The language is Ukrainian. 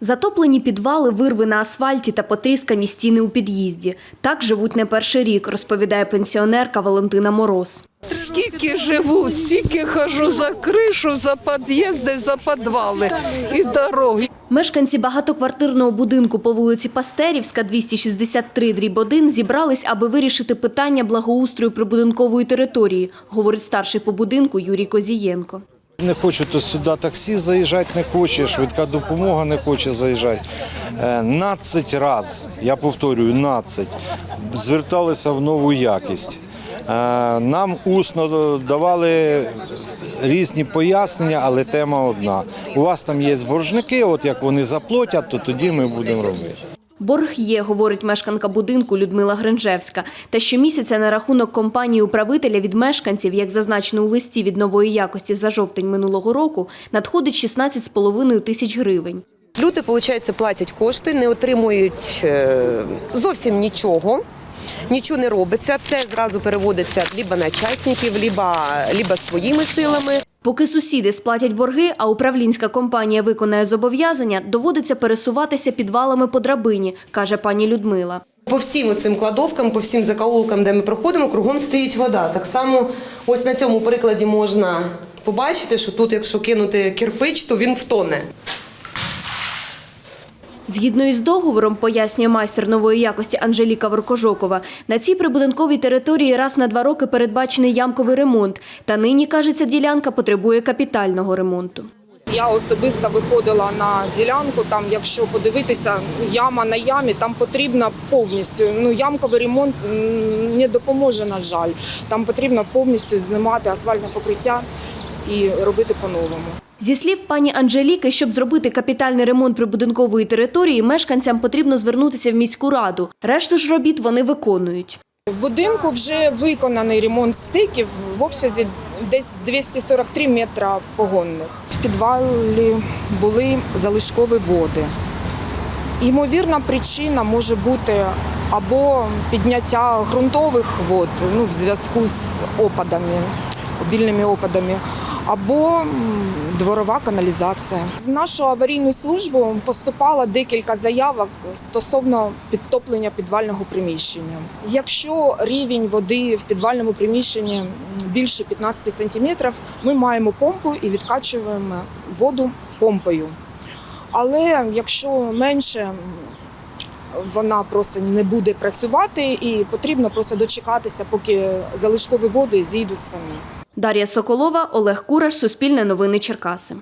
Затоплені підвали, вирви на асфальті та потріскані стіни у під'їзді. Так живуть не перший рік, розповідає пенсіонерка Валентина Мороз. Скільки живу, стільки хожу за кришу, за під'їзди, за підвали і дороги. Мешканці багатоквартирного будинку по вулиці Пастерівська, 263 дріб 1, зібрались, аби вирішити питання благоустрою прибудинкової території, говорить старший по будинку Юрій Козієнко. Не хочу то сюди таксі заїжджати не хоче, швидка допомога не хоче заїжджати. Е, 12 разів, я повторюю, 12, зверталися в нову якість. Е, Нам усно давали різні пояснення, але тема одна. У вас там є боржники, от як вони заплатять, то тоді ми будемо робити. Борг є, говорить мешканка будинку Людмила Гринжевська. Та щомісяця на рахунок компанії управителя від мешканців, як зазначено у листі від нової якості за жовтень минулого року, надходить 16,5 тисяч гривень. Люди, виходить, платять кошти, не отримують е, зовсім нічого. Нічого не робиться, все зразу переводиться либо на частників, либо, либо своїми силами. Поки сусіди сплатять борги, а управлінська компанія виконає зобов'язання, доводиться пересуватися підвалами по драбині, каже пані Людмила. По всім цим кладовкам, по всім закоулкам, де ми проходимо, кругом стоїть вода. Так само, ось на цьому прикладі можна побачити, що тут, якщо кинути кирпич, то він втоне. Згідно із договором, пояснює майстер нової якості Анжеліка Воркожокова, на цій прибудинковій території раз на два роки передбачений ямковий ремонт. Та нині, каже, ця ділянка потребує капітального ремонту. Я особисто виходила на ділянку. Там, якщо подивитися, яма на ямі, там потрібно повністю. Ну ямковий ремонт не допоможе, на жаль. Там потрібно повністю знімати асфальтне покриття і робити по-новому. Зі слів пані Анжеліки, щоб зробити капітальний ремонт прибудинкової території, мешканцям потрібно звернутися в міську раду. Решту ж робіт вони виконують. В будинку вже виконаний ремонт стиків в обсязі десь 243 метра погонних. В підвалі були залишкові води. Ймовірна причина може бути або підняття ґрунтових вод ну, в зв'язку з опадами, обільними опадами, або дворова каналізація. В нашу аварійну службу поступало декілька заявок стосовно підтоплення підвального приміщення. Якщо рівень води в підвальному приміщенні більше 15 сантиметрів, ми маємо помпу і відкачуємо воду помпою. Але якщо менше, вона просто не буде працювати, і потрібно просто дочекатися, поки залишкові води зійдуть самі. Дар'я Соколова, Олег Кураш, Суспільне новини Черкаси.